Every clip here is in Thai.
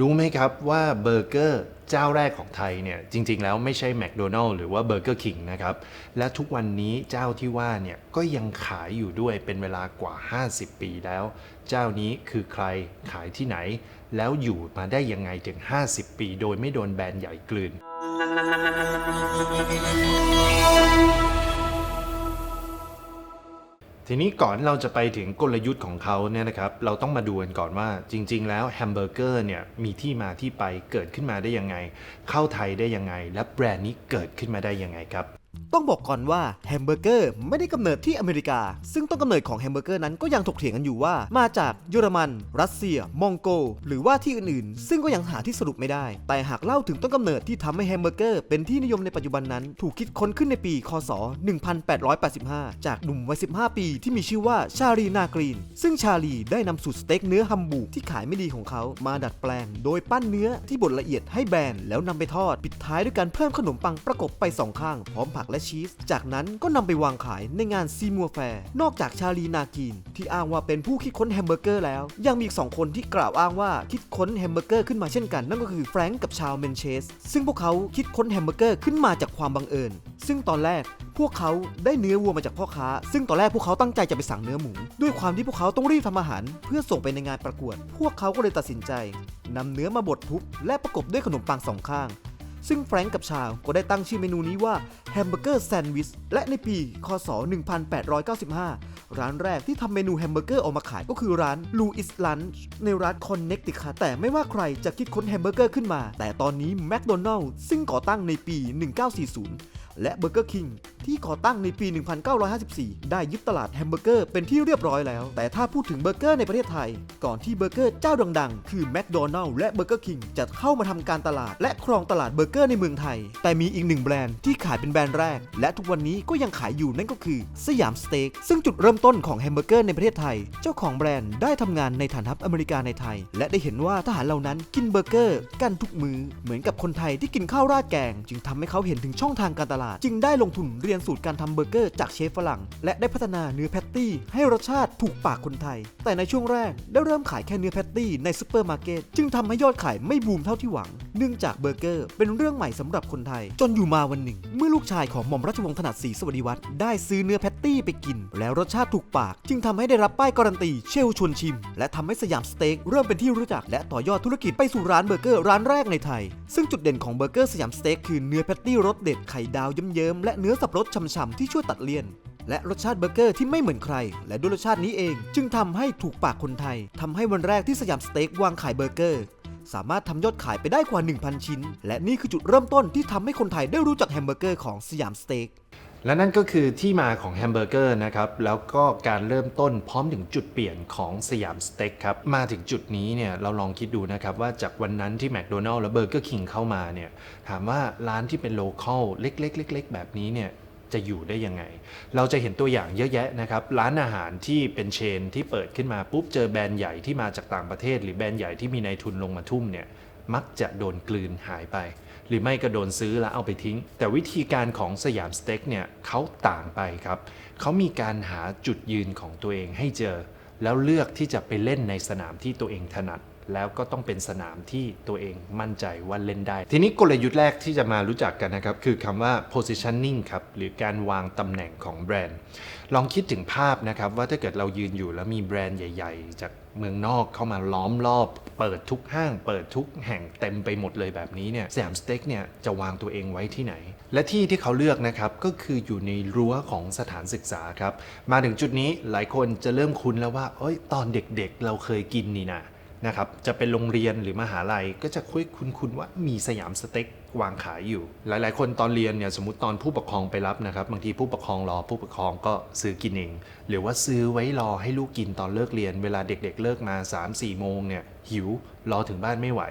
รู้ไหมครับว่าเบอร์เกอร์เจ้าแรกของไทยเนี่ยจริง ๆ แล้วไม่ใช่แมคโดนัลล์หรือว่าเบอร์เกอร์คิงนะครับ และทุกวันนี้เจ้าที่ว่าเนี่ยก็ยังขายอยู่ด้วยเป็นเวลากว่า 50 ปีแล้ว เจ้านี้คือใครขายที่ไหน แล้วอยู่มาได้ยังไงถึง 50 ปี โดยไม่โดนแบรนด์ใหญ่กลืน ทีนี้ก่อนเราจะไปถึงกลยุทธ์ของเขาเนี่ยนะครับ เราต้องมาดูกันก่อนว่าจริง ๆ แล้วแฮมเบอร์เกอร์เนี่ยมีที่มาที่ไปเกิดขึ้นมาได้ยังไง เข้าไทยได้ยังไง และแบรนด์นี้เกิดขึ้นมาได้ยังไงครับ ต้องบอกก่อนว่าแฮมเบอร์เกอร์ไม่ได้กำเนิดที่อเมริกา ซึ่งต้นกำเนิดของแฮมเบอร์เกอร์นั้นก็ยังถกเถียงกันอยู่ว่า มาจากเยอรมัน รัสเซีย มองโก หรือว่าที่อื่นๆ ซึ่งก็ยังหาที่สรุปไม่ได้ แต่หากเล่าถึงต้นกำเนิดที่ทำให้แฮมเบอร์เกอร์เป็นที่นิยมในปัจจุบันนั้น ถูกคิดค้นขึ้นในปี คศ 1885 จากหนุ่มวัย 15 ปีที่มีชื่อว่าชาลีนากรีน ซึ่งชาลีได้นำสูตรสเต็กเนื้อฮัมบูร์ที่ขายไม่ดีของเขา มาดัดแปลง โดยปั้นเนื้อที่บดละเอียดให้แบนแล้วนำไปทอด ปิดท้ายด้วยการเพิ่มขนมปังประกบไปสองข้างพร้อมผักและชีส จากนั้นก็นำไปวางขายในงานซีมัวแฟร์ นอกจากชาลีนากีน ที่อ้างว่าเป็นผู้คิดค้นแฮมเบอร์เกอร์แล้ว ยังมีอีกสองคนที่กล่าวอ้างว่าคิดค้นแฮมเบอร์เกอร์ขึ้นมาเช่นกัน นั่นก็คือแฟรงก์กับชาวเมนเชส ซึ่งพวกเขาคิดค้นแฮมเบอร์เกอร์ขึ้นมาจากความบังเอิญ ซึ่งตอนแรกพวกเขาได้เนื้อวัวมาจากพ่อค้า ซึ่งตอนแรกพวกเขาตั้งใจจะไปสั่งเนื้อหมู ด้วยความที่พวกเขาต้องรีบทำอาหาร เพื่อส่งไปในงานประกวด พวกเขาก็เลยตัดสินใจนำเนื้อมาบดทุบและประกบด้วยขนมปังสองข้าง ซึ่งแฟรงก์กับชาวก็ได้ตั้งชื่อเมนูนี้ว่าแฮมเบอร์เกอร์แซนด์วิชและในปี คศ 1895 ร้านแรกที่ทำเมนูแฮมเบอร์เกอร์ออกมาขายก็คือร้านลูอิสลันช์ในรัฐคอนเนคติคัตแต่ไม่ว่าใครจะคิดค้นแฮมเบอร์เกอร์ขึ้นมา แต่ตอนนี้แมคโดนัลล์ซึ่งก่อตั้งในปี 1940 และเบอร์เกอร์คิง ที่ก่อตั้งในปี 1954 ได้ยึดตลาดแฮมเบอร์เกอร์เป็นที่เรียบร้อยแล้ว แต่ถ้าพูดถึงเบอร์เกอร์ในประเทศไทย ก่อนที่เบอร์เกอร์เจ้าดังๆ คือแมคโดนัลล์และเบอร์เกอร์คิงจะเข้ามาทำการตลาด และครองตลาดเบอร์เกอร์ในเมืองไทย แต่มีอีกหนึ่งแบรนด์ที่ขายเป็นแบรนด์แรก และทุกวันนี้ก็ยังขายอยู่นั่นก็คือสยามสเต็กซึ่งจุดเริ่มต้นของแฮมเบอร์เกอร์ในประเทศไทย เจ้าของแบรนด์ได้ทำงานในฐานทัพอเมริกาในไทย และได้เห็นว่าทหารเหล่านั้นกินเบอร์เกอร์กันทุกมือเหมือนกับคนไทยที่กินข้าวราดแกง จึงทำให้เขาเห็นถึงช่องทางการตลาด จึงได้ลงทุนเรียนสูตรการทำเบอร์เกอร์จากเชฟฝรั่ง และได้พัฒนาเนื้อแพตตี้ ให้รสชาติถูกปากคนไทย แต่ในช่วงแรกได้เริ่มขายแค่เนื้อแพตตี้ในซูเปอร์มาร์เก็ตจึงทำให้ยอดขายไม่บูมเท่าที่หวัง เนื่องจากเบอร์เกอร์เป็นเรื่องใหม่สำหรับคนไทย จนอยู่มาวันหนึ่ง เมื่อลูกชายของหม่อมราชวงศ์ถนัดศรีสวัสดิวัฒน์ได้ซื้อเนื้อแพตตี้ไปกิน แล้วรสชาติถูกปาก จึงทำให้ได้รับป้ายการันตีเชลชวนชิม และทำให้สยามสเต็กเริ่มเป็นที่รู้จักและต่อยอดธุรกิจไปสู่ร้านเบอร์เกอร์ร้านแรกในไทย ซึ่งจุดเด่นของเบอร์เกอร์สยามสเต็กคือเนื้อแพตตี้รสเด็ดไข่ดาวเยิ้มๆและเนื้อสับปะรดฉ่ำๆที่ช่วยตัดเลี่ยน และรสชาติเบอร์เกอร์ที่ไม่เหมือนใคร และด้วยรสชาตินี้เอง จึงทำให้ถูกปากคนไทยทำให้วันแรกที่สยามสเต็กวางขายเบอร์เกอร์ สามารถทำยอดขายไปได้กว่า 1,000 ชิ้น และนี่คือจุดเริ่มต้นที่ทำให้คนไทยได้รู้จักแฮมเบอร์เกอร์ของสยามสเต็กและนั่นก็คือที่มาของแฮมเบอร์เกอร์นะครับ แล้วก็การเริ่มต้นพร้อมถึงจุดเปลี่ยนของสยามสเต็กครับ มาถึงจุดนี้เนี่ยเราลองคิดดูนะครับ ว่าจากวันนั้นที่แมคโดนัลล์และเบอร์เกอร์คิงเข้ามาเนี่ย ถามว่าร้านที่เป็นโลเคอลเล็กๆเล็กๆแบบนี้เนี่ย จะอยู่ได้ยังไง เราจะเห็นตัวอย่างเยอะแยะนะครับ ร้านอาหารที่เป็นเชนที่เปิดขึ้นมาปุ๊บเจอแบรนด์ใหญ่ที่มาจากต่างประเทศ หรือแบรนด์ใหญ่ที่มีนายทุนลงมาทุ่มเนี่ยมักจะโดนกลืนหายไป หรือไม่ก็โดนซื้อแล้วเอาไปทิ้ง แต่วิธีการของสยามสเต็กเนี่ยเขาต่างไปครับเขามีการหาจุดยืนของตัวเองให้เจอ แล้วเลือกที่จะไปเล่นในสนามที่ตัวเองถนัด แล้วก็ต้องเป็นสนามที่ตัวเองมั่นใจว่าเล่นได้ ทีนี้กลยุทธ์แรกที่จะมารู้จักกันนะครับ คือคำว่า positioning ครับ หรือการวางตำแหน่งของแบรนด์ ลองคิดถึงภาพนะครับ ว่าถ้าเกิดเรายืนอยู่แล้วมีแบรนด์ใหญ่ ๆ จากเมืองนอกเข้ามาล้อมรอบ เปิดทุกห้าง เปิดทุกแห่งเต็มไปหมดเลยแบบนี้เนี่ยสยามสเต็กเนี่ยจะวางตัวเองไว้ที่ไหน และที่ที่เขาเลือกนะครับก็คืออยู่ในรั้วของสถานศึกษาครับ มาถึงจุดนี้หลายคนจะเริ่มคุ้นแล้วว่าเอ้ยตอนเด็กๆ เราเคยกินนี่นะ นะครับจะเป็นโรงเรียนหรือมหาลัยก็จะคุยคุ้นๆว่ามีสยามสเต็กวางขายอยู่ หลาย ๆ คนตอนเรียนเนี่ยสมมติตอนผู้ปกครองไปรับนะครับบางทีผู้ปกครองรอผู้ปกครองก็ซื้อกินเอง หรือว่าซื้อไว้รอให้ลูกกินตอนเลิกเรียน เวลาเด็ก ๆ เลิกมา 3-4 โมงเนี่ยหิวรอถึงบ้านไม่ไหว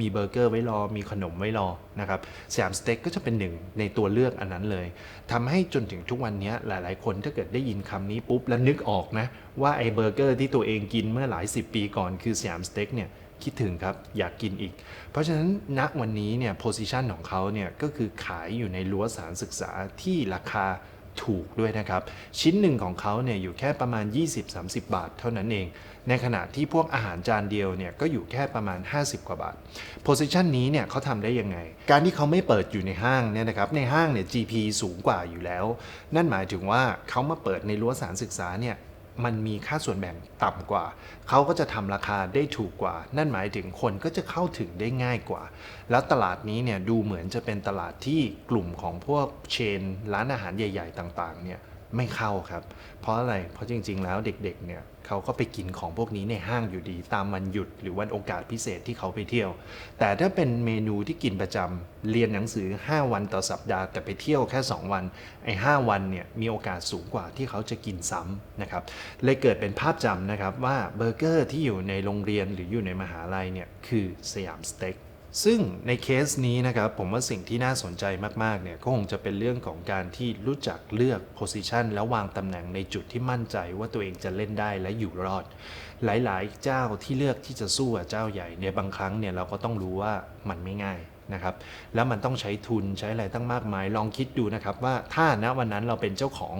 มีเบอร์เกอร์ไว้รอมีขนมไว้รอนะครับสยามสเต็กก็จะเป็นหนึ่งในตัวเลือกอันนั้นเลยทำให้จนถึงทุกวันนี้หลาย ๆ คนถ้าเกิดได้ยินคำนี้ปุ๊บแล้วนึกออกนะว่าไอ้เบอร์เกอร์ที่ตัวเองกินเมื่อหลายสิบปีก่อนคือสยามสเต็กเนี่ย คิดถึงครับ อยากกินอีก เพราะฉะนั้นณวันนี้เนี่ยโพซิชันของเขาเนี่ยก็คือขายอยู่ในรั้วสารศึกษาที่ราคาถูกด้วยนะครับ ชิ้นหนึ่งของเขาเนี่ยอยู่แค่ประมาณ 20-30 บาทเท่านั้นเอง ในขณะที่พวกอาหารจานเดียวเนี่ยก็อยู่แค่ประมาณ 50 กว่าบาท position นี้เนี่ยเขาทำได้ยังไง การที่เขาไม่เปิดอยู่ในห้างเนี่ยนะครับในห้างเนี่ย GP สูงกว่าอยู่แล้ว นั่นหมายถึงว่าเขามาเปิดในรั้วสารศึกษาเนี่ย มันมีค่าส่วนแบ่งต่ำกว่า เขาก็จะทำราคาได้ถูกกว่า นั่นหมายถึงคนก็จะเข้าถึงได้ง่ายกว่า แล้วตลาดนี้เนี่ยดูเหมือนจะเป็นตลาดที่กลุ่มของพวกเชน ร้านอาหารใหญ่ ๆ ต่างๆเนี่ย ไม่เข้าครับ เพราะอะไร เพราะจริง ๆ แล้วเด็กๆ เนี่ยเขาก็ไปกินของพวกนี้ในห้างอยู่ดี ตามวันหยุดหรือวันโอกาสพิเศษที่เขาไปเที่ยว แต่ถ้าเป็นเมนูที่กินประจำเรียนหนังสือ 5 วันต่อสัปดาห์แต่ไปเที่ยวแค่ 2 วันไอ้5วันเนี่ยมีโอกาสสูงกว่าที่เขาจะกินซ้ำนะครับเลยเกิดเป็นภาพจำนะครับว่าเบอร์เกอร์ที่อยู่ในโรงเรียนหรืออยู่ในมหาลัยเนี่ยคือสยามสเต็ก ซึ่งในเคสนี้นะครับผมว่าสิ่งที่น่าสนใจมากๆเนี่ยก็คงจะเป็นเรื่องของการที่รู้จักเลือกโพสิชันแล้ววางตำแหน่งในจุดที่มั่นใจว่าตัวเองจะเล่นได้และอยู่รอด หลายๆ เจ้าที่เลือกที่จะสู้กับเจ้าใหญ่เนี่ยบางครั้งเนี่ยเราก็ต้องรู้ว่ามันไม่ง่ายนะครับแล้วมันต้องใช้ทุนใช้อะไรตั้งมากมาย ลองคิดดูนะครับว่าถ้าณวันนั้นเราเป็นเจ้าของ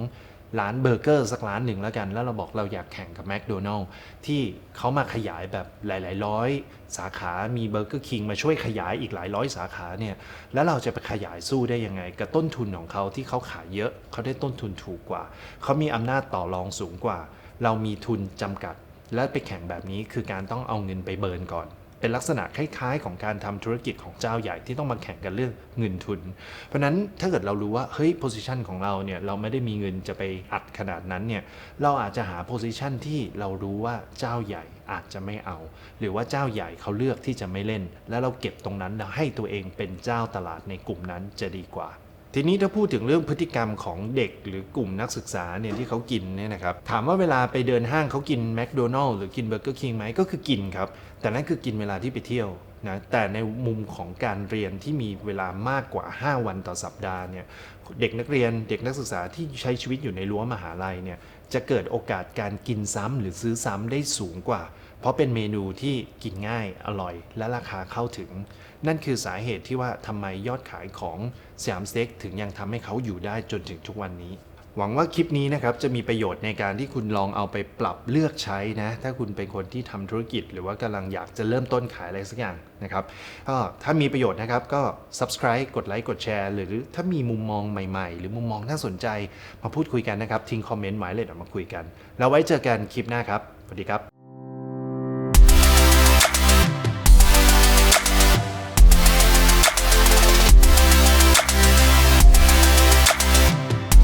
ร้านเบอร์เกอร์สักร้านหนึ่งแล้วกัน แล้วเราบอกเราอยากแข่งกับแมคโดนัลล์ที่เขามาขยายแบบหลาย ๆ ร้อย สาขามีเบอร์เกอร์คิงมาช่วยขยายอีกหลายร้อยสาขาเนี่ยแล้วเราจะไปขยายสู้ได้ยังไง กับต้นทุนของเขาที่เขาขายเยอะเขาได้ต้นทุนถูกกว่า เขามีอำนาจต่อรองสูงกว่า เรามีทุนจำกัด และไปแข่งแบบนี้คือการต้องเอาเงินไปเบิร์นก่อน เป็นลักษณะคล้ายๆ ของการทำธุรกิจของเจ้าใหญ่ที่ต้องมาแข่งกันเรื่องเงินทุน เพราะนั้นถ้าเกิดเรารู้ว่าเฮ้ยโพซิชันของเราเนี่ยเราไม่ได้มีเงินจะไปอัดขนาดนั้นเนี่ยเราอาจจะหาโพซิชันที่เรารู้ว่าเจ้าใหญ่อาจจะไม่เอา หรือว่าเจ้าใหญ่เขาเลือกที่จะไม่เล่น แล้วเราเก็บตรงนั้นแล้วให้ตัวเองเป็นเจ้าตลาดในกลุ่มนั้นจะดีกว่า ทีนี้ถ้าพูดถึงเรื่องพฤติกรรมของเด็กหรือกลุ่มนักศึกษาเนี่ยที่เขากินเนี่ยนะครับถามว่าเวลาไปเดินห้างเขากินแมคโดนัลล์หรือกินเบอร์เกอร์คิงไหมก็คือกินครับ แต่นั่นคือกินเวลาที่ไปเที่ยวนะแต่ในมุมของการเรียนที่มีเวลามากกว่า 5 วันต่อสัปดาห์เนี่ยเด็กนักเรียนเด็กนักศึกษาที่ใช้ชีวิตอยู่ในรั้วมหาลัยเนี่ยจะเกิดโอกาสการกินซ้ำหรือซื้อซ้ำได้สูงกว่า เพราะเป็นเมนูที่กินง่ายอร่อย และราคาเข้าถึง นั่นคือสาเหตุที่ว่าทำไมยอดขายของสยามสเต็กถึงยังทำให้เขาอยู่ได้จนถึงทุกวันนี้หวังว่าคลิปนี้นะครับจะมีประโยชน์ในการที่คุณลองเอาไปปรับเลือกใช้นะ ถ้าคุณเป็นคนที่ทำธุรกิจ หรือว่ากำลังอยากจะเริ่มต้นขายอะไรสักอย่างนะครับก็ถ้ามีประโยชน์นะครับก็ subscribe กดไลค์กดแชร์หรือถ้ามีมุมมองใหม่ๆ หรือมุมมองน่าสนใจมาพูดคุยกันนะครับทิ้งคอมเมนต์หมายเลขออกมาคุยกัน แล้วไว้เจอกันคลิปหน้าครับสวัสดีครับ